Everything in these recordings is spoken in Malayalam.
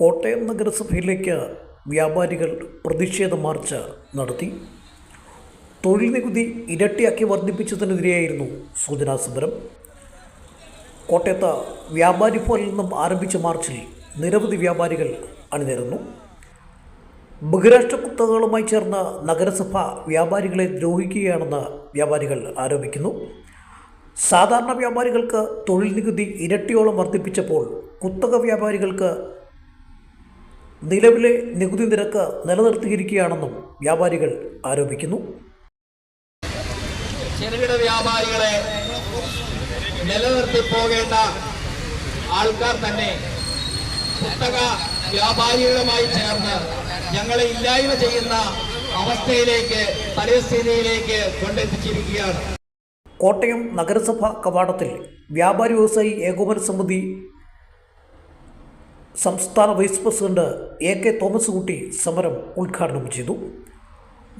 കോട്ടയം നഗരസഭയിലേക്ക് വ്യാപാരികൾ പ്രതിഷേധ മാർച്ച് നടത്തി. തൊഴിൽ നികുതി ഇരട്ടിയാക്കി വർദ്ധിപ്പിച്ചതിനെതിരെയായിരുന്നു സൂചനാ സമരം. കോട്ടയത്ത് വ്യാപാരി ഭവനിൽ നിന്നും ആരംഭിച്ച മാർച്ചിൽ നിരവധി വ്യാപാരികൾ അണിനിരന്നു. ബഹിരാഷ്ട്ര കുത്തകകളുമായി ചേർന്ന് നഗരസഭ വ്യാപാരികളെ ദ്രോഹിക്കുകയാണെന്ന് വ്യാപാരികൾ ആരോപിക്കുന്നു. സാധാരണ വ്യാപാരികൾക്ക് തൊഴിൽ നികുതി ഇരട്ടിയോളം വർദ്ധിപ്പിച്ചപ്പോൾ കുത്തക വ്യാപാരികൾക്ക് നിലവിലെ നികുതി നിരക്ക് നിലനിർത്തിയിരിക്കുകയാണെന്നും വ്യാപാരികൾ ആരോപിക്കുന്നു. ചെറുകിട വ്യാപാരികളെ നിലനിർത്തി പോകേണ്ട ആൾക്കാർ തന്നെ കുത്തക വ്യാപാരികളുമായി ചേർന്ന് ഞങ്ങളെ ഇല്ലായ്മ ചെയ്യുന്ന അവസ്ഥയിലേക്ക് പരിസ്ഥിതിയിലേക്ക് കൊണ്ടെത്തിച്ചിരിക്കുകയാണ്. കോട്ടയം നഗരസഭ കവാടത്തിൽ വ്യാപാരി വ്യവസായി ഏകോപന സമിതി സംസ്ഥാന vice president A K Thomas Kutty സമരം ഉദ്ഘാടനം ചെയ്തു.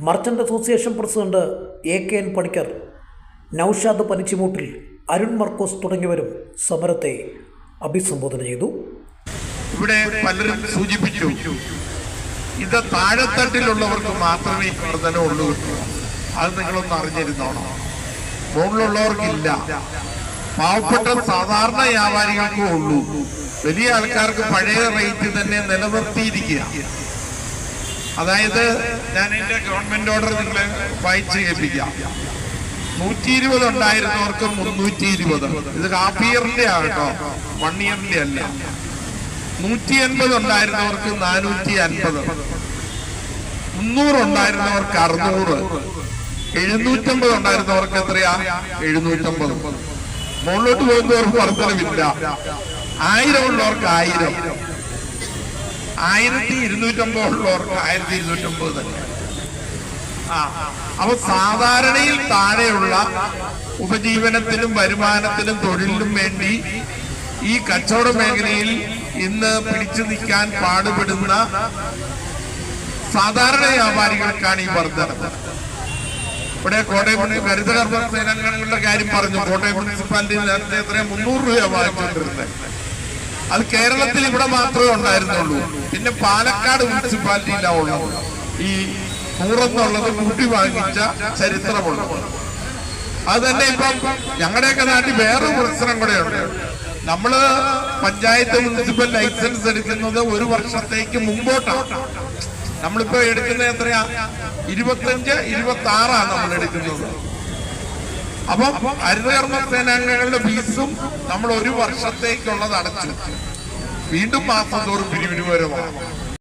Merchant association president A K N Panicker Naushad Panichimoottil Arun Markose തുടങ്ങിയവരും സമരത്തെ അഭിസംബോധന ചെയ്തു. ഇവിടെ പലരും സൂചിപ്പിച്ചു ഇത് താഴെത്തട്ടിലുള്ളവർക്ക് മാത്രമേ വർധനമുള്ളൂ അത് നിങ്ങളൊന്ന് അറിഞ്ഞിരുന്നോണം. മുകളിലുള്ളവർക്കില്ല. പാവപ്പെട്ട സാധാരണ വ്യാപാരികൾക്കും ഉള്ളൂ. വലിയ ആൾക്കാർക്ക് പഴയ റേറ്റ് തന്നെ നിലനിർത്തിയിരിക്കുക അതായത് ഞാൻ എന്റെ ഗവൺമെന്റ് ഓർഡർ നിങ്ങൾ വായിച്ച് കേൾപ്പിക്കാം. നൂറ്റി ഇരുപത് ഉണ്ടായിരുന്നവർക്ക് മുന്നൂറ്റി ഇരുപത് ഇത് ഹാഫ് ഇയറിന്റെ ആകട്ടോ വൺ ഇയറിന്റെ അല്ല. നൂറ്റി അൻപത് ഉണ്ടായിരുന്നവർക്ക് നാനൂറ്റി അൻപത് മുന്നൂറ് ഉണ്ടായിരുന്നവർക്ക് അറുന്നൂറ്. എഴുന്നൂറ്റമ്പത് ഉണ്ടായിരുന്നവർക്ക് എത്രയാ? എഴുന്നൂറ്റമ്പത്. മുകളിലോട്ട് പോകുന്നവർക്ക് വർധനമില്ല ആയിരം ഉള്ളവർക്ക് ആയിരം. ആയിരത്തി ഇരുന്നൂറ്റമ്പത് ഉള്ളവർക്ക് ആയിരത്തി ഇരുന്നൂറ്റമ്പത് തന്നെ. അപ്പൊ സാധാരണയിൽ താഴെയുള്ള ഉപജീവനത്തിനും വരുമാനത്തിനും തൊഴിലിനും വേണ്ടി ഈ കച്ചവട മേഖലയിൽ ഇന്ന് പിടിച്ചു നിൽക്കാൻ പാടുപെടുന്ന സാധാരണ വ്യാപാരികൾക്കാണ് ഈ വർധന ഇവിടെ കോട്ടയം ഹരിതകർമ്മ സേനാംഗങ്ങളുടെ കാര്യം പറഞ്ഞു. കോട്ടയം മുനിസിപ്പാലിറ്റി നേരത്തെ എത്രയും മുന്നൂറ് രൂപ വായിച്ചിട്ടിരുന്നത് അത് കേരളത്തിൽ ഇവിടെ മാത്രമേ ഉണ്ടായിരുന്നുള്ളൂ. പിന്നെ പാലക്കാട് മുനിസിപ്പാലിറ്റിയിലാണ് ഉള്ളത്. ഈ നൂറെന്നുള്ളത് കൂട്ടി വാങ്ങിച്ച ചരിത്രമുള്ളത്. അത് തന്നെ ഇപ്പം ഞങ്ങളുടെയൊക്കെ നാട്ടിൽ വേറെ പ്രശ്നം കൂടെയുണ്ട് നമ്മൾ പഞ്ചായത്ത് മുനിസിപ്പൽ ലൈസൻസ് എടുക്കുന്നത് ഒരു വർഷത്തേക്ക് മുമ്പോട്ടാണ്. നമ്മളിപ്പോ എടുക്കുന്നത് എത്രയാ? ഇരുപത്തഞ്ച് ഇരുപത്തി ആറാണ് നമ്മൾ എടുക്കുന്നത്. അപ്പം ഹരിതകർമ്മ സേനാംഗങ്ങളുടെ ഫീസും നമ്മൾ ഒരു വർഷത്തേക്കുള്ളത് അടച്ചു. വീണ്ടും മാസം തോറും പിരിവിനുപരമാണ്